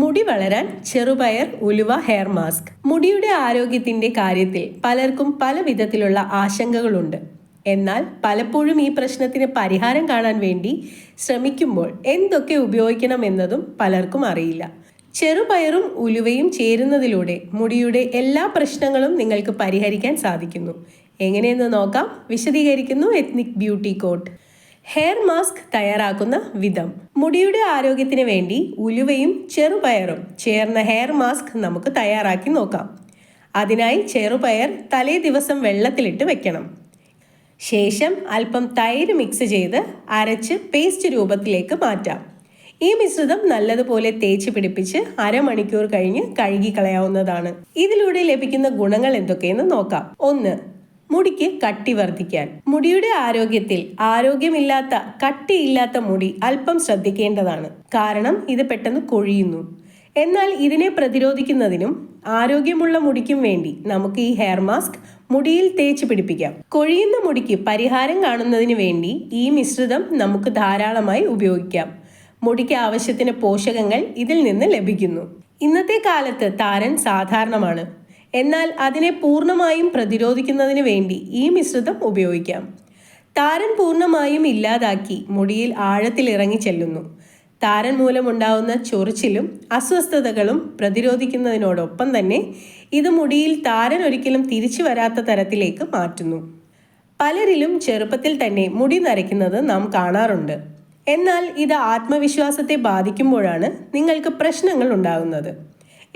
മുടി വളരാൻ ചെറുപയർ ഉലുവ ഹെയർ മാസ്ക് മുടിയുടെ ആരോഗ്യത്തിന്റെ കാര്യത്തിൽ പലർക്കും പല വിധത്തിലുള്ള ആശങ്കകളുണ്ട്. എന്നാൽ പലപ്പോഴും ഈ പ്രശ്നത്തിന് പരിഹാരം കാണാൻ വേണ്ടി ശ്രമിക്കുമ്പോൾ എന്തൊക്കെ ഉപയോഗിക്കണം എന്നതും പലർക്കും അറിയില്ല. ചെറുപയറും ഉലുവയും ചേരുന്നതിലൂടെ മുടിയുടെ എല്ലാ പ്രശ്നങ്ങളും നിങ്ങൾക്ക് പരിഹരിക്കാൻ സാധിക്കുന്നു. എങ്ങനെയെന്ന് നോക്കാം. വിശദീകരിക്കുന്നു ethnic beauty coat hair mask തയ്യാറാക്കുന്ന വിധം. മുടിയുടെ ആരോഗ്യത്തിന് വേണ്ടി ഉലുവയും ചെറുപയറും ചേർന്ന ഹെയർ മാസ്ക് നമുക്ക് തയ്യാറാക്കി നോക്കാം. അതിനായി ചെറുപയർ തലേ ദിവസം വെള്ളത്തിലിട്ട് വെക്കണം. ശേഷം അല്പം തൈര് മിക്സ് ചെയ്ത് അരച്ച് പേസ്റ്റ് രൂപത്തിലേക്ക് മാറ്റാം. ഈ മിശ്രിതം നല്ലതുപോലെ തേച്ച് പിടിപ്പിച്ച് അരമണിക്കൂർ കഴിഞ്ഞ് കഴുകി കളയാവുന്നതാണ്. ഇതിലൂടെ ലഭിക്കുന്ന ഗുണങ്ങൾ എന്തൊക്കെയെന്ന് നോക്കാം. ഒന്ന് മുടിക്ക് കട്ടി വർദ്ധിക്കാൻ. മുടിയുടെ ആരോഗ്യത്തിൽ ആരോഗ്യമില്ലാത്ത കട്ടിയില്ലാത്ത മുടി അല്പം ശ്രദ്ധിക്കേണ്ടതാണ്. കാരണം ഇത് പെട്ടെന്ന് കൊഴിയുന്നു. എന്നാൽ ഇതിനെ പ്രതിരോധിക്കുന്നതിനും ആരോഗ്യമുള്ള മുടിക്കും വേണ്ടി നമുക്ക് ഈ ഹെയർ മാസ്ക് മുടിയിൽ തേച്ച് പിടിപ്പിക്കാം. കൊഴിയുന്ന മുടിക്ക് പരിഹാരം കാണുന്നതിന് വേണ്ടി ഈ മിശ്രിതം നമുക്ക് ധാരാളമായി ഉപയോഗിക്കാം. മുടിക്ക് ആവശ്യത്തിന് പോഷകങ്ങൾ ഇതിൽ നിന്ന് ലഭിക്കുന്നു. ഇന്നത്തെ കാലത്ത് താരൻ സാധാരണമാണ്. എന്നാൽ അതിനെ പൂർണമായും പ്രതിരോധിക്കുന്നതിന് വേണ്ടി ഈ മിശ്രിതം ഉപയോഗിക്കാം. താരൻ പൂർണമായും ഇല്ലാതാക്കി മുടിയിൽ ആഴത്തിൽ ഇറങ്ങി ചെല്ലുന്നു. താരൻ മൂലമുണ്ടാവുന്ന ചൊറിച്ചിലും അസ്വസ്ഥതകളും പ്രതിരോധിക്കുന്നതിനോടൊപ്പം തന്നെ ഇത് മുടിയിൽ താരൻ ഒരിക്കലും തിരിച്ചു വരാത്ത തരത്തിലേക്ക് മാറ്റുന്നു. പലരിലും ചെറുപ്പത്തിൽ തന്നെ മുടി നരയ്ക്കുന്നത് നാം കാണാറുണ്ട്. എന്നാൽ ഇത് ആത്മവിശ്വാസത്തെ ബാധിക്കുമ്പോഴാണ് നിങ്ങൾക്ക് പ്രശ്നങ്ങൾ ഉണ്ടാകുന്നത്.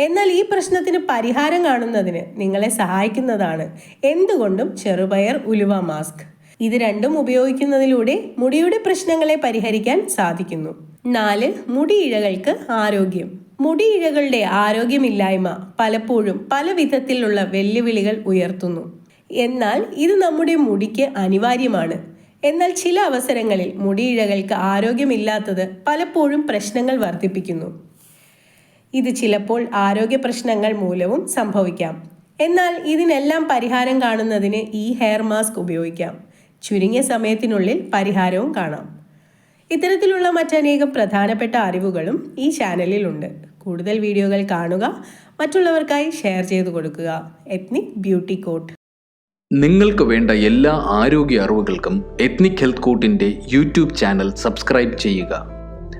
എന്നാൽ ഈ പ്രശ്നത്തിന് പരിഹാരം കാണുന്നതിന് നിങ്ങളെ സഹായിക്കുന്നതാണ്. എന്തുകൊണ്ടും ചെറുപയർ ഉലുവ മാസ്ക്. ഇത് രണ്ടും ഉപയോഗിക്കുന്നതിലൂടെ മുടിയുടെ പ്രശ്നങ്ങളെ പരിഹരിക്കാൻ സാധിക്കുന്നു. നാല് മുടിയിഴകൾക്ക് ആരോഗ്യം. മുടിയിഴകളുടെ ആരോഗ്യമില്ലായ്മ പലപ്പോഴും പല വിധത്തിലുള്ള വെല്ലുവിളികൾ ഉയർത്തുന്നു. എന്നാൽ ഇത് നമ്മുടെ മുടിക്ക് അനിവാര്യമാണ്. എന്നാൽ ചില അവസരങ്ങളിൽ മുടിയിഴകൾക്ക് ആരോഗ്യമില്ലാത്തത് പലപ്പോഴും പ്രശ്നങ്ങൾ വർദ്ധിപ്പിക്കുന്നു. ഇത് ചിലപ്പോൾ ആരോഗ്യ പ്രശ്നങ്ങൾ മൂലവും സംഭവിക്കാം. എന്നാൽ ഇതിനെല്ലാം പരിഹാരം കാണുന്നതിന് ഈ ഹെയർ മാസ്ക് ഉപയോഗിക്കാം. ചുരുങ്ങിയ സമയത്തിനുള്ളിൽ പരിഹാരവും കാണാം. ഇത്തരത്തിലുള്ള മറ്റനേകം പ്രധാനപ്പെട്ട അറിവുകളും ഈ ചാനലിലുണ്ട് കൂടുതൽ വീഡിയോകൾ കാണുക മറ്റുള്ളവർക്കായി ഷെയർ ചെയ്തു കൊടുക്കുക. എത്നിക് ബ്യൂട്ടി കോട്ട് നിങ്ങൾക്ക് വേണ്ട എല്ലാ ആരോഗ്യ അറിവുകൾക്കും എത്നിക് ഹെൽത്ത് കോട്ടിന്റെ യൂട്യൂബ് ചാനൽ സബ്സ്ക്രൈബ് ചെയ്യുക.